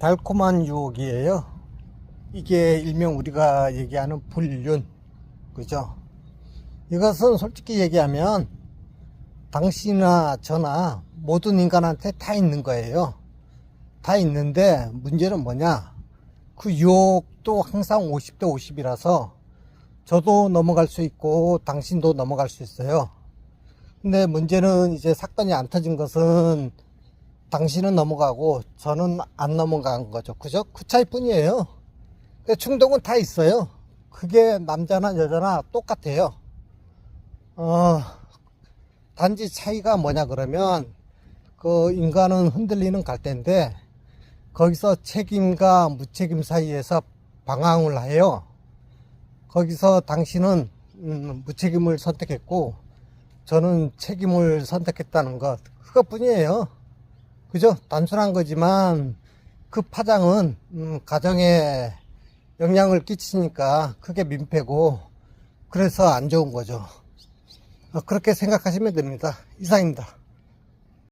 달콤한 유혹이에요. 이게 일명 우리가 얘기하는 불륜. 그죠? 이것은 솔직히 얘기하면 당신이나 저나 모든 인간한테 다 있는 거예요. 다 있는데 문제는 뭐냐? 그 유혹도 항상 50대 50이라서 저도 넘어갈 수 있고 당신도 넘어갈 수 있어요. 근데 문제는 이제 사건이 안 터진 것은 당신은 넘어가고 저는 안 넘어간 거죠. 그죠? 그 차이뿐이에요. 그 충동은 다 있어요. 그게 남자나 여자나 똑같아요. 어, 단지 차이가 뭐냐 그러면 그 인간은 흔들리는 갈대인데 거기서 책임과 무책임 사이에서 방황을 해요. 거기서 당신은 음, 무책임을 선택했고 저는 책임을 선택했다는 것 그것뿐이에요. 그죠? 단순한 거지만 그 파장은 음, 가정에 영향을 끼치니까 크게 민폐고 그래서 안 좋은 거죠. 어, 그렇게 생각하시면 됩니다. 이상입니다.